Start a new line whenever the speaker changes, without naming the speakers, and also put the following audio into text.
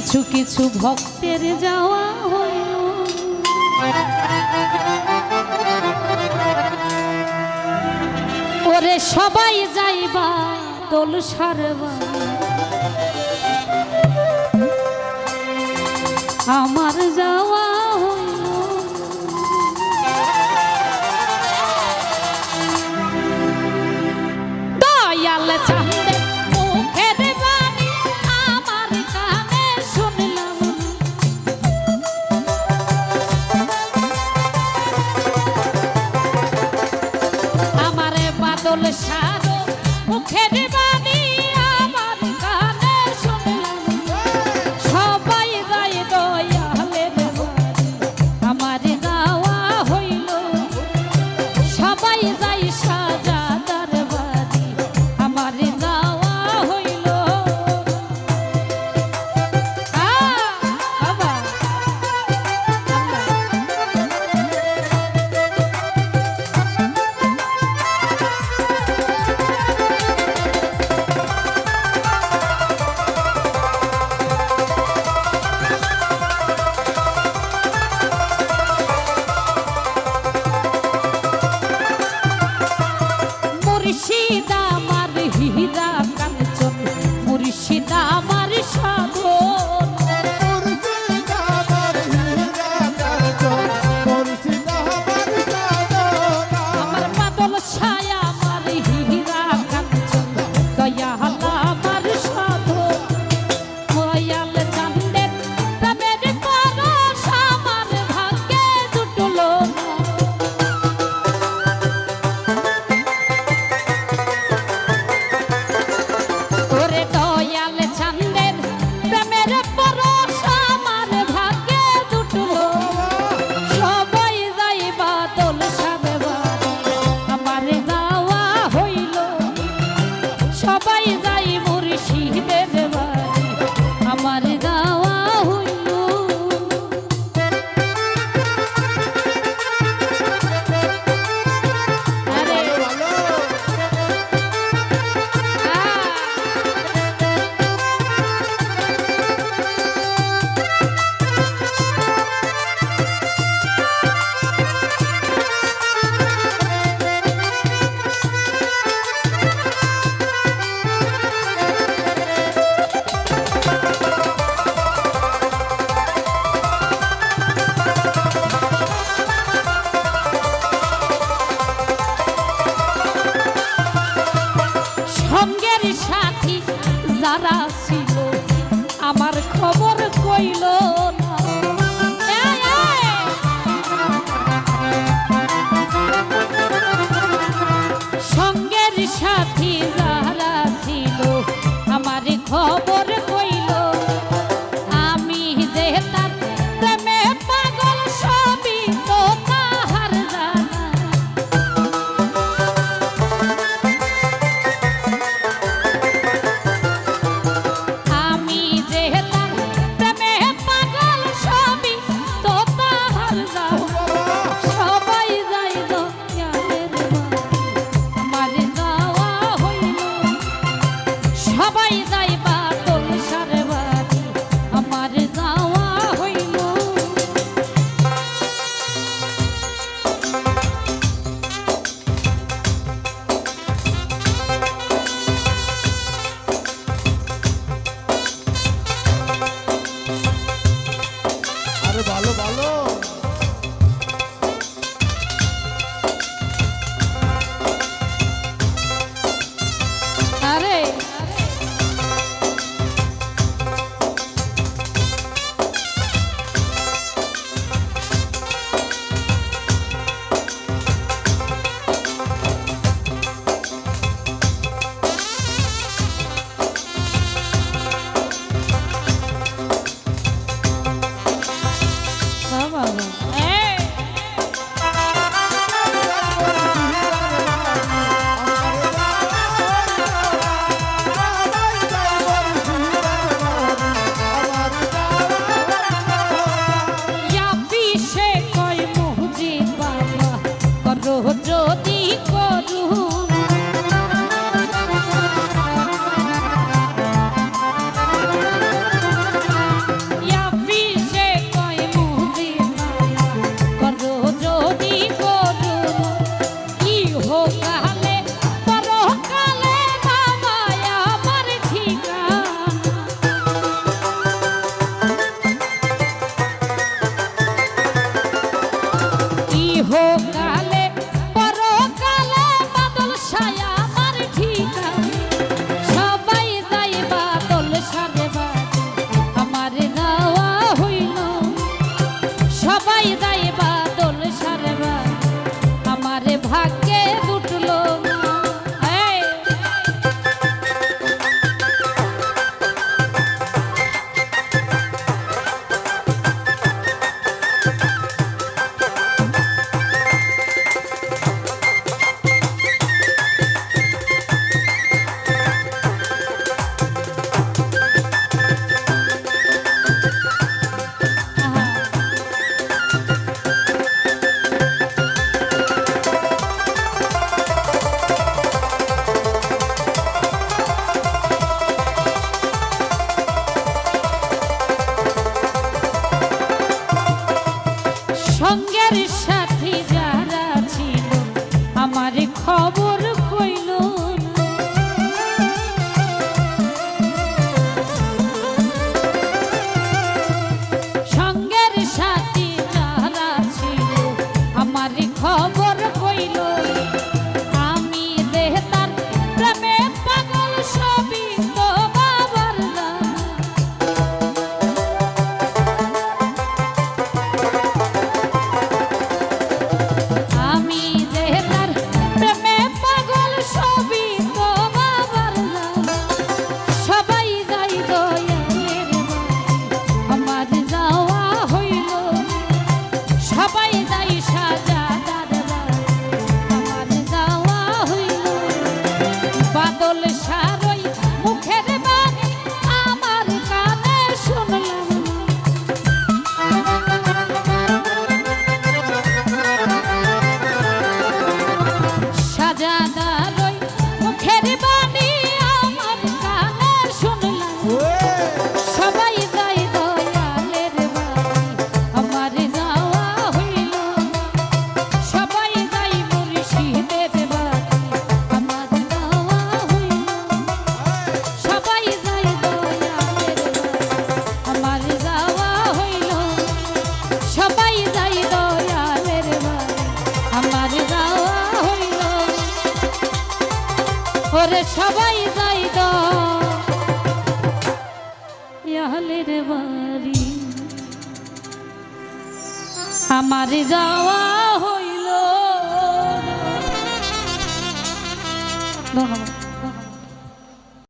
কিছু কিছু ভক্তের যাওয়া হইল ওরে সবাই যাইবা দোল সারবা। আমার যাওয়া দোলসা Spanish. ওরে সবাই যাই দলের বাড়ি। আমার যাওয়া হইল ধন্যবাদ।